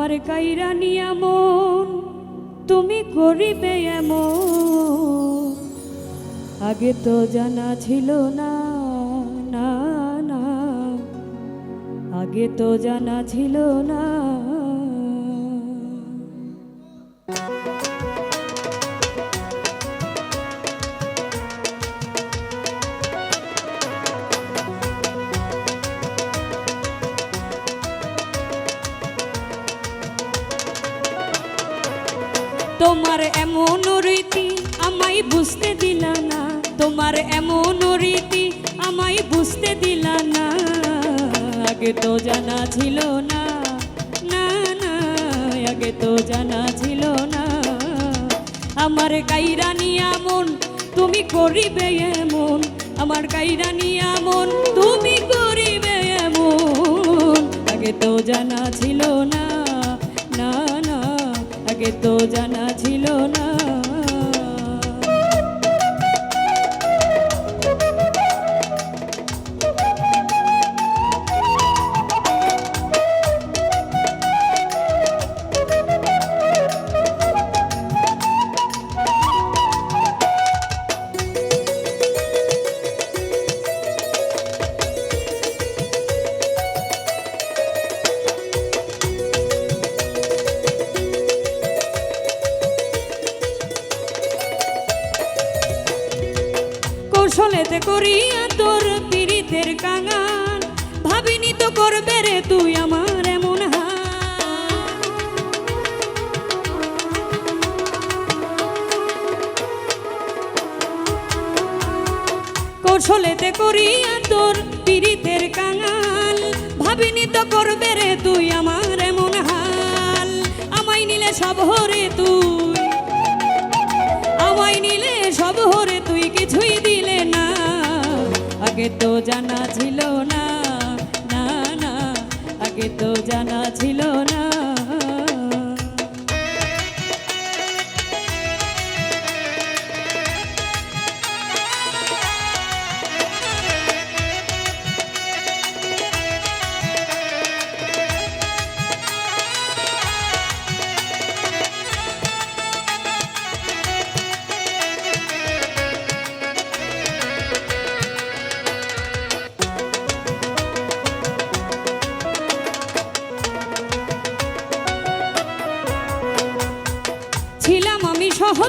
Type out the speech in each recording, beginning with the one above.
আমার কাইরা নিয়ামন তুমি করিবে এমন। আগে তো জানা ছিল না না না। আগে তো জানা ছিল না তোমার এমন রীতি আমায় বুঝতে দিল না। তোমার এমন রীতি আমায় বুঝতে দিল না। আগে তো জানা ছিল না না না, আগে তো জানা ছিল না। আমার কাইরা নিয়ামন তুমি করিবে এমন। আমার কাইরা নিয়ামন তুমি করিবে এমন। আগে তো জানা ছিল না তো জানা ছিল না। কৌশলেতে করিয়া তোর পীড়িতের কাঙাল। ভাবিনি তো করবে রে তুই আমার এমন কৌশলেতে করিয়া তোর পীড়িতের কাঙাল। ভাবিনি তো করবে রে তুই আমার এমন হাল। আমায় নিলে সব হরে তুই। আমায় নিলে সব হরে তুই, কিছুই আগে তো জানা ছিল না না না আগে তো জানা ছিল না।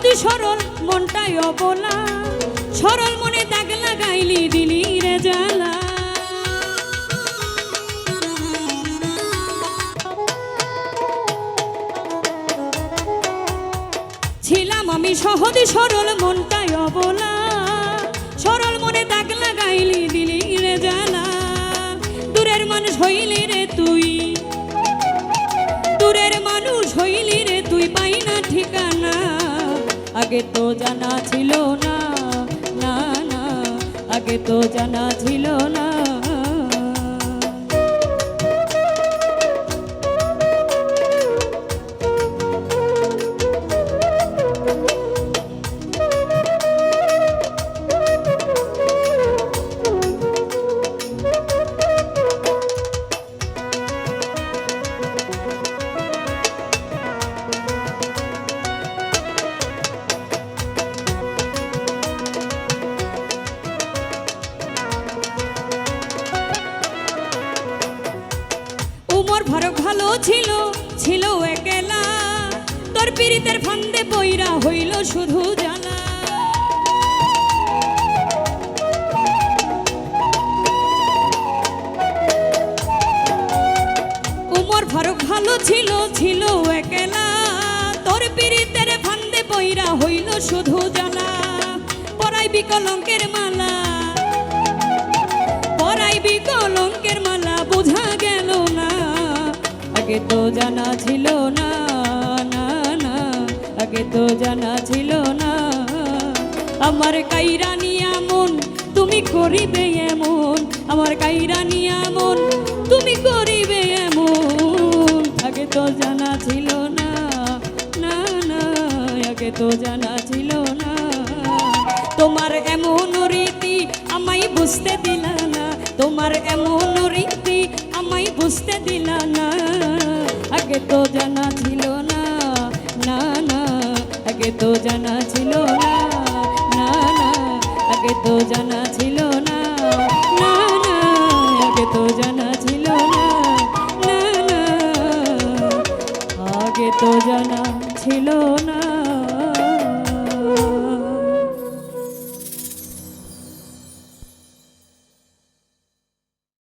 সহজ সরল মনটাই অবলা, সরল মনে দাগ লাগাইলি দিলি রে জ্বালা। ছিলাম আমি সহজ সরল মনটাই অবলা, সরল মনে দাগ লাগাইলি দিলি রে জ্বালা। দূরের মানুষ হইলি রে তুই আগে তো জানা ছিল না না না আগে তো জানা ছিল না। ছিল ছিল একেলা। তোর পীড়িতের ফান্দে বইরা হইল শুধু জ্বালা। উমর ফারুক ভালো ছিল ছিল একেলা। তোর পীড়িতের ফান্দে বইরা হইল শুধু জ্বালা। পরাই বিকলঙ্কের মালা, পরাইবি কলঙ্কের মালা, বোঝা গেল আগে তো জানা ছিল না না না, আগে তো জানা ছিল না। আমার কাইরা নিয়ামন তুমি করিবে এমন। আমার কাইরা নিয়ামন তুমি করিবে এমন। আগে তো জানা ছিল না না না, আগে তো জানা ছিল না। তোমার এমন রীতি আমায় বুঝতে দিল না। তোমার এমন রীতি আমায় বুঝতে দিল না। আগে তো জানা ছিল না না না, আগে তো জানা ছিল না না না, আগে তো জানা ছিল না না না, আগে তো জানা ছিল না না না, আগে তো জানা ছিল না।